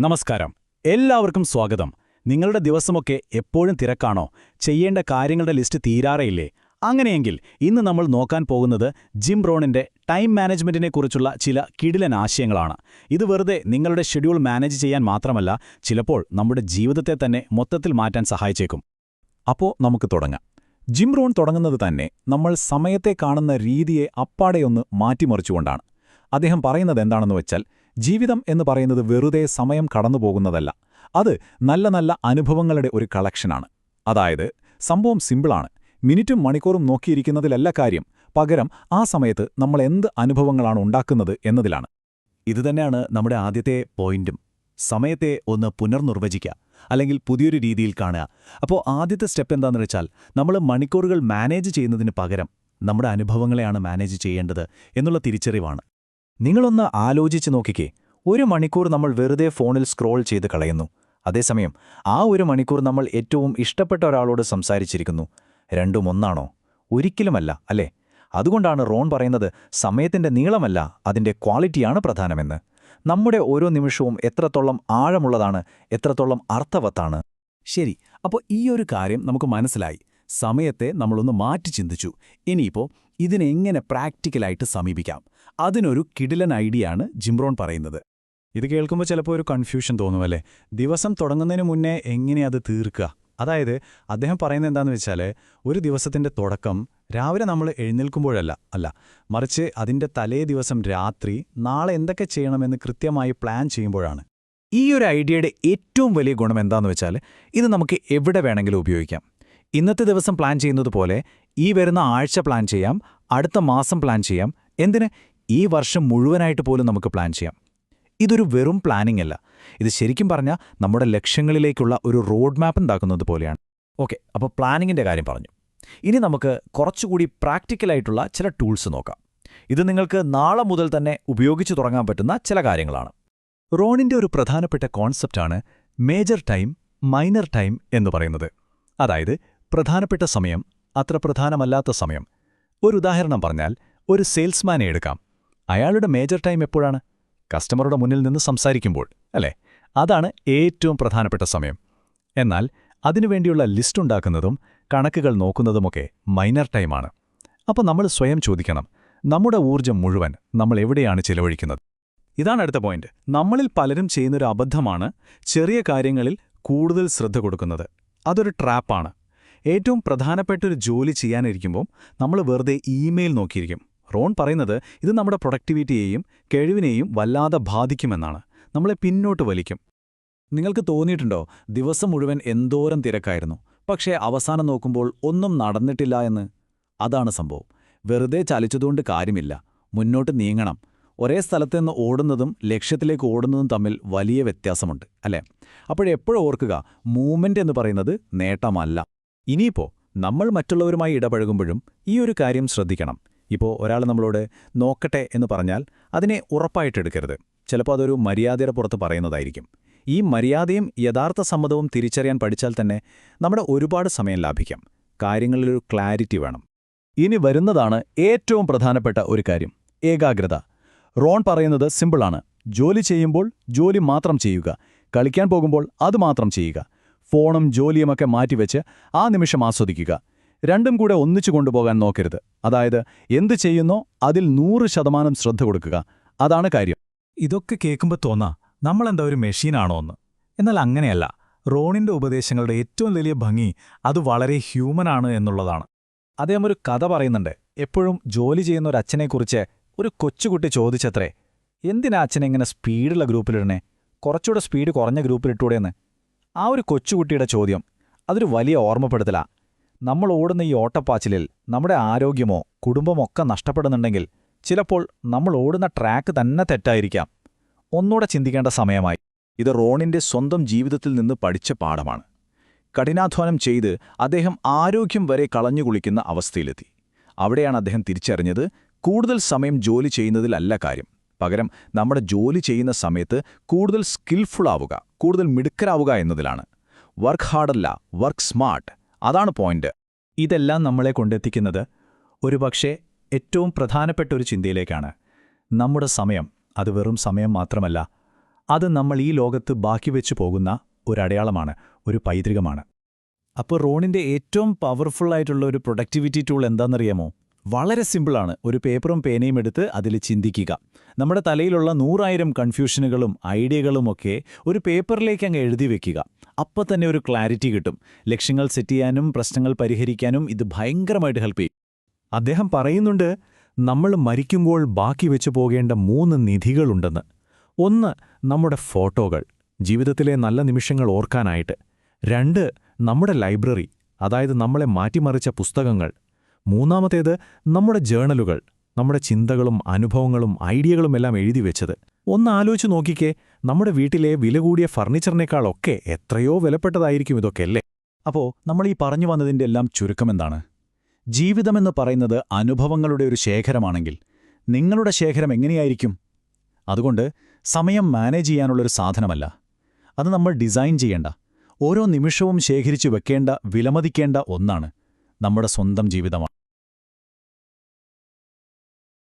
നമസ്കാരം. എല്ലാവർക്കും സ്വാഗതം. നിങ്ങളുടെ ദിവസമൊക്കെ എപ്പോഴും തിരക്കാണോ? ചെയ്യേണ്ട കാര്യങ്ങളുടെ ലിസ്റ്റ് തീരാറയില്ലേ? അങ്ങനെയെങ്കിൽ ഇന്ന് നമ്മൾ നോക്കാൻ പോകുന്നത് ജിം റോണിന്റെ ടൈം മാനേജ്മെന്റിനെക്കുറിച്ചുള്ള ചില കിടിലൻ ആശയങ്ങളാണ്. ഇത് വെറുതെ നിങ്ങളുടെ ഷെഡ്യൂൾ മാനേജ് ചെയ്യാൻ മാത്രമല്ല ചിലപ്പോൾ നമ്മുടെ ജീവിതത്തെ തന്നെ മൊത്തത്തിൽ മാറ്റാൻ സഹായിച്ചേക്കും. അപ്പോ നമുക്ക് തുടങ്ങാം. ജിം റോൺ തുടങ്ങുന്നത് തന്നെ നമ്മൾ സമയത്തെ കാണുന്ന രീതിയെ അപ്പാടെയൊന്ന് മാറ്റിമറിച്ചുകൊണ്ടാണ്. അദ്ദേഹം പറയുന്നത് എന്താണെന്ന് വെച്ചാൽ ജീവിതം എന്ന് പറയുന്നത് വെറുതെ സമയം കടന്നുപോകുന്നതല്ല. അത് നല്ല നല്ല അനുഭവങ്ങളുടെ ഒരു കളക്ഷനാണ്. അതായത് സംഭവം സിമ്പിളാണ്. മിനിറ്റും മണിക്കൂറും നോക്കിയിരിക്കുന്നതിലല്ല കാര്യം. പകരം ആ സമയത്ത് നമ്മൾ എന്ത് അനുഭവങ്ങളാണ് ഉണ്ടാക്കുന്നത് എന്നതിലാണ്. ഇതുതന്നെയാണ് നമ്മുടെ ആദ്യത്തെ പോയിന്റും. സമയത്തെ ഒന്ന് പുനർനിർവചിക്കുക. അല്ലെങ്കിൽ പുതിയൊരു രീതിയിൽ കാണുക. അപ്പോൾ ആദ്യത്തെ സ്റ്റെപ്പ് എന്താണെന്ന് വെച്ചാൽ നമ്മൾ മണിക്കൂറുകൾ മാനേജ് ചെയ്യുന്നതിന് പകരം നമ്മുടെ അനുഭവങ്ങളെയാണ് മാനേജ് ചെയ്യേണ്ടത് എന്നുള്ള തിരിച്ചറിവാണ്. നിങ്ങളൊന്ന് ആലോചിച്ച് നോക്കിക്കേ. ഒരു മണിക്കൂർ നമ്മൾ വെറുതെ ഫോണിൽ സ്ക്രോൾ ചെയ്ത് കളയുന്നു. അതേസമയം ആ ഒരു മണിക്കൂർ നമ്മൾ ഏറ്റവും ഇഷ്ടപ്പെട്ട ഒരാളോട് സംസാരിച്ചിരിക്കുന്നു. രണ്ടും ഒന്നാണോ? ഒരിക്കലുമല്ല അല്ലേ? അതുകൊണ്ടാണ് റോൺ പറയുന്നത് സമയത്തിന്റെ നീളമല്ല അതിന്റെ ക്വാളിറ്റിയാണ് പ്രധാനമെന്ന്. നമ്മുടെ ഓരോ നിമിഷവും എത്രത്തോളം ആഴമുള്ളതാണ് എത്രത്തോളം അർത്ഥവത്താണ്. ശരി അപ്പോൾ ഈ ഒരു കാര്യം നമുക്ക് മനസ്സിലായി. സമയത്തെ നമ്മളൊന്ന് മാറ്റി ചിന്തിച്ചു. ഇനിയിപ്പോൾ ഇതിനെങ്ങനെ പ്രാക്ടിക്കലായിട്ട് സമീപിക്കാം? അതിനൊരു കിടിലൻ ഐഡിയാണ് ജിംറോൺ പറയുന്നത്. ഇത് കേൾക്കുമ്പോൾ ചിലപ്പോൾ ഒരു കൺഫ്യൂഷൻ തോന്നുമല്ലേ ദിവസം തുടങ്ങുന്നതിന് മുന്നേ എങ്ങനെ അത് തീർക്കുക? അതായത് അദ്ദേഹം പറയുന്നത് എന്താണെന്ന് വെച്ചാൽ ഒരു ദിവസത്തിന്റെ തുടക്കം രാവിലെ നമ്മൾ എഴുന്നേൽക്കുമ്പോഴല്ല അല്ല മറിച്ച് അതിന്റെ തലേ ദിവസം രാത്രി നാളെ എന്തൊക്കെ ചെയ്യണമെന്ന് കൃത്യമായി പ്ലാൻ ചെയ്യുമ്പോഴാണ്. ഈ ഒരു ഐഡിയയുടെ ഏറ്റവും വലിയ ഗുണം എന്താണെന്ന് വെച്ചാൽ ഇത് നമുക്ക് എവിടെ വേണമെങ്കിലും ഉപയോഗിക്കാം. ഇന്നത്തെ ദിവസം പ്ലാൻ ചെയ്യുന്നത് പോലെ ഈ വരുന്ന ആഴ്ച പ്ലാൻ ചെയ്യാം അടുത്ത മാസം പ്ലാൻ ചെയ്യാം. എന്തിന്? ഈ വർഷം മുഴുവനായിട്ട് പോലും നമുക്ക് പ്ലാൻ ചെയ്യാം. ഇതൊരു വെറും പ്ലാനിംഗ് അല്ല. ഇത് ശരിക്കും പറഞ്ഞാൽ നമ്മുടെ ലക്ഷ്യങ്ങളിലേക്കുള്ള ഒരു റോഡ് മാപ്പ് ഉണ്ടാക്കുന്നത് പോലെയാണ്. ഓക്കെ അപ്പോൾ പ്ലാനിങ്ങിന്റെ കാര്യം പറഞ്ഞു. ഇനി നമുക്ക് കുറച്ചുകൂടി പ്രാക്ടിക്കലായിട്ടുള്ള ചില ടൂൾസ് നോക്കാം. ഇത് നിങ്ങൾക്ക് നാളെ മുതൽ തന്നെ ഉപയോഗിച്ചു തുടങ്ങാൻ പറ്റുന്ന ചില കാര്യങ്ങളാണ്. റോണിന്റെ ഒരു പ്രധാനപ്പെട്ട കോൺസെപ്റ്റാണ് മേജർ ടൈം മൈനർ ടൈം എന്ന് പറയുന്നത്. അതായത് പ്രധാനപ്പെട്ട സമയം അത്ര പ്രധാനമല്ലാത്ത സമയം. ഒരു ഉദാഹരണം പറഞ്ഞാൽ ഒരു സെയിൽസ്മാനെ എടുക്കാം. അയാളുടെ മേജർ ടൈം എപ്പോഴാണ്? കസ്റ്റമറുടെ മുന്നിൽ നിന്ന് സംസാരിക്കുമ്പോൾ അല്ലേ? അതാണ് ഏറ്റവും പ്രധാനപ്പെട്ട സമയം. എന്നാൽ അതിനുവേണ്ടിയുള്ള ലിസ്റ്റ് ഉണ്ടാക്കുന്നതും കണക്കുകൾ നോക്കുന്നതുമൊക്കെ മൈനർ ടൈമാണ് അപ്പോൾ നമ്മൾ സ്വയം ചോദിക്കണം നമ്മുടെ ഊർജം മുഴുവൻ നമ്മൾ എവിടെയാണ് ചിലവഴിക്കുന്നത്? ഇതാണ് അടുത്ത പോയിന്റ് നമ്മളിൽ പലരും ചെയ്യുന്നൊരു അബദ്ധമാണ് ചെറിയ കാര്യങ്ങളിൽ കൂടുതൽ ശ്രദ്ധ കൊടുക്കുന്നത്. അതൊരു ട്രാപ്പാണ് ഏറ്റവും പ്രധാനപ്പെട്ട ഒരു ജോലി ചെയ്യാനിരിക്കുമ്പോൾ നമ്മൾ വെറുതെ ഇമെയിൽ നോക്കിയിരിക്കും. റോൺ പറയുന്നത് ഇത് നമ്മുടെ പ്രൊഡക്ടിവിറ്റിയെയും കഴിവിനെയും വല്ലാതെ ബാധിക്കുമെന്നാണ്. നമ്മളെ പിന്നോട്ട് വലിക്കും. നിങ്ങൾക്ക് തോന്നിയിട്ടുണ്ടോ ദിവസം മുഴുവൻ എന്തോരം തിരക്കായിരുന്നു പക്ഷേ അവസാനം നോക്കുമ്പോൾ ഒന്നും നടന്നിട്ടില്ല എന്ന്? അതാണ് സംഭവം. വെറുതെ ചലിച്ചതുകൊണ്ട് കാര്യമില്ല. മുന്നോട്ട് നീങ്ങണം. ഒരേ സ്ഥലത്തുനിന്ന് ഓടുന്നതും ലക്ഷ്യത്തിലേക്ക് ഓടുന്നതും തമ്മിൽ വലിയ വ്യത്യാസമുണ്ട് അല്ലേ? അപ്പോഴെപ്പോഴും ഓർക്കുക മൂവ്മെന്റ് എന്ന് പറയുന്നത് നേട്ടമല്ല. ഇനിയിപ്പോ നമ്മൾ മറ്റുള്ളവരുമായി ഇടപഴകുമ്പോഴും ഈ ഒരു കാര്യം ശ്രദ്ധിക്കണം. ഇപ്പോൾ ഒരാൾ നമ്മളോട് നോക്കട്ടെ എന്ന് പറഞ്ഞാൽ അതിനെ ഉറപ്പായിട്ടെടുക്കരുത് ചിലപ്പോൾ അതൊരു മര്യാദയുടെ പുറത്ത് പറയുന്നതായിരിക്കും. ഈ മര്യാദയും യഥാർത്ഥ സമ്മതവും തിരിച്ചറിയാൻ പഠിച്ചാൽ തന്നെ നമ്മുടെ ഒരുപാട് സമയം ലാഭിക്കാം. കാര്യങ്ങളിലൊരു ക്ലാരിറ്റി വേണം. ഇനി വരുന്നതാണ് ഏറ്റവും പ്രധാനപ്പെട്ട ഒരു കാര്യം ഏകാഗ്രത. റോൺ പറയുന്നത് സിമ്പിളാണ്. ജോലി ചെയ്യുമ്പോൾ ജോലി മാത്രം ചെയ്യുക. കളിക്കാൻ പോകുമ്പോൾ അതുമാത്രം ചെയ്യുക. ഫോണും ജോലിയുമൊക്കെ മാറ്റിവെച്ച് ആ നിമിഷം ആസ്വദിക്കുക. രണ്ടും കൂടെ ഒന്നിച്ചു കൊണ്ടുപോകാൻ നോക്കരുത്. അതായത് എന്ത് ചെയ്യുന്നോ അതിൽ നൂറ് ശതമാനം ശ്രദ്ധ കൊടുക്കുക. അതാണ് കാര്യം. ഇതൊക്കെ കേൾക്കുമ്പോൾ തോന്നാ നമ്മളെന്താ ഒരു മെഷീനാണോ എന്ന്. എന്നാൽ അങ്ങനെയല്ല. റോണിന്റെ ഉപദേശങ്ങളുടെ ഏറ്റവും വലിയ ഭംഗി അത് വളരെ ഹ്യൂമനാണ് എന്നുള്ളതാണ്. അദ്ദേഹം ഒരു കഥ പറയുന്നുണ്ട്. എപ്പോഴും ജോലി ചെയ്യുന്ന ഒരു അച്ഛനെക്കുറിച്ച് ഒരു കൊച്ചുകുട്ടി ചോദിച്ചത്രേ എന്തിനാ അച്ഛനെങ്ങനെ സ്പീഡുള്ള ഗ്രൂപ്പിലിടണേ? കുറച്ചുകൂടെ സ്പീഡ് കുറഞ്ഞ ഗ്രൂപ്പിലിട്ടൂടെയെന്ന് ആ ഒരു കൊച്ചുകുട്ടിയുടെ ചോദ്യം അതൊരു വലിയ ഓർമ്മപ്പെടുത്തലാ. നമ്മൾ ഓടുന്ന ഈ ഓട്ടപ്പാച്ചിലിൽ നമ്മുടെ ആരോഗ്യമോ കുടുംബമൊക്കെ നഷ്ടപ്പെടുന്നുണ്ടെങ്കിൽ ചിലപ്പോൾ നമ്മൾ ഓടുന്ന ട്രാക്ക് തന്നെ തെറ്റായിരിക്കാം. ഒന്നുകൂടെ ചിന്തിക്കേണ്ട സമയമായി. ഇത് റോണിന്റെ സ്വന്തം ജീവിതത്തിൽ നിന്ന് പഠിച്ച പാഠമാണ്. കഠിനാധ്വാനം ചെയ്ത് അദ്ദേഹം ആരോഗ്യം വരെ കളഞ്ഞുകുളിക്കുന്ന അവസ്ഥയിലെത്തി. അവിടെയാണ് അദ്ദേഹം തിരിച്ചറിഞ്ഞത് കൂടുതൽ സമയം ജോലി ചെയ്യുന്നതിലല്ല കാര്യം. പകരം നമ്മുടെ ജോലി ചെയ്യുന്ന സമയത്ത് കൂടുതൽ സ്കിൽഫുൾ ആവുക കൂടുതൽ മിടുക്കരാവുക എന്നതിലാണ്. വർക്ക് ഹാർഡല്ല വർക്ക് സ്മാർട്ട് അതാണ് പോയിന്റ്. ഇതെല്ലാം നമ്മളെ കൊണ്ടെത്തിക്കുന്നത് ഒരുപക്ഷെ ഏറ്റവും പ്രധാനപ്പെട്ട ഒരു ചിന്തയിലേക്കാണ്. നമ്മുടെ സമയം അത് വെറും സമയം മാത്രമല്ല അത് നമ്മൾ ഈ ലോകത്ത് ബാക്കി വെച്ചു പോകുന്ന ഒരു അടയാളമാണ് ഒരു പൈതൃകമാണ്. അപ്പോൾ റോണിന്റെ ഏറ്റവും പവർഫുള്ളായിട്ടുള്ള ഒരു പ്രൊഡക്ടിവിറ്റി ടൂൾ എന്താണെന്നറിയാമോ? വളരെ സിമ്പിളാണ്. ഒരു പേപ്പറും പേനയും എടുത്ത് അതിൽ ചിന്തിക്കുക. നമ്മുടെ തലയിലുള്ള നൂറായിരം കൺഫ്യൂഷനുകളും ഐഡിയകളുമൊക്കെ ഒരു പേപ്പറിലേക്ക് അങ്ങ് എഴുതി വെക്കുക. അപ്പോൾ തന്നെ ഒരു ക്ലാരിറ്റി കിട്ടും. ലക്ഷ്യങ്ങൾ സെറ്റ് ചെയ്യാനും പ്രശ്നങ്ങൾ പരിഹരിക്കാനും ഇത് ഭയങ്കരമായിട്ട് ഹെൽപ്പ് ചെയ്യും. അദ്ദേഹം പറയുന്നുണ്ട് നമ്മൾ മരിക്കുമ്പോൾ ബാക്കി വെച്ചു പോകേണ്ട മൂന്ന് നിധികളുണ്ടെന്ന്. ഒന്ന് നമ്മുടെ ഫോട്ടോകൾ. ജീവിതത്തിലെ നല്ല നിമിഷങ്ങൾ ഓർക്കാനായിട്ട്. രണ്ട് നമ്മുടെ ലൈബ്രറി. അതായത് നമ്മളെ മാറ്റിമറിച്ച പുസ്തകങ്ങൾ. മൂന്നാമത്തേത് നമ്മുടെ ജേണലുകൾ നമ്മുടെ ചിന്തകളും അനുഭവങ്ങളും ഐഡിയകളും എല്ലാം എഴുതി വെച്ചത്. ഒന്ന് ആലോചിച്ച് നോക്കിക്കേ നമ്മുടെ വീട്ടിലെ വില കൂടിയ ഫർണിച്ചറിനേക്കാളൊക്കെ എത്രയോ വിലപ്പെട്ടതായിരിക്കും ഇതൊക്കെ അല്ലേ? അപ്പോൾ നമ്മൾ ഈ പറഞ്ഞു വന്നതിന്റെ എല്ലാം ചുരുക്കമെന്താണ് ജീവിതമെന്ന് പറയുന്നത് അനുഭവങ്ങളുടെ ഒരു ശേഖരമാണെങ്കിൽ നിങ്ങളുടെ ശേഖരം എങ്ങനെയായിരിക്കും? അതുകൊണ്ട് സമയം മാനേജ് ചെയ്യാനുള്ളൊരു സാധനമല്ല. അത് നമ്മൾ ഡിസൈൻ ചെയ്യേണ്ട ഓരോ നിമിഷവും ശേഖരിച്ചു വെക്കേണ്ട വിലമതിക്കേണ്ട ഒന്നാണ്. നമ്മുടെ സ്വന്തം ജീവിതമാണ്.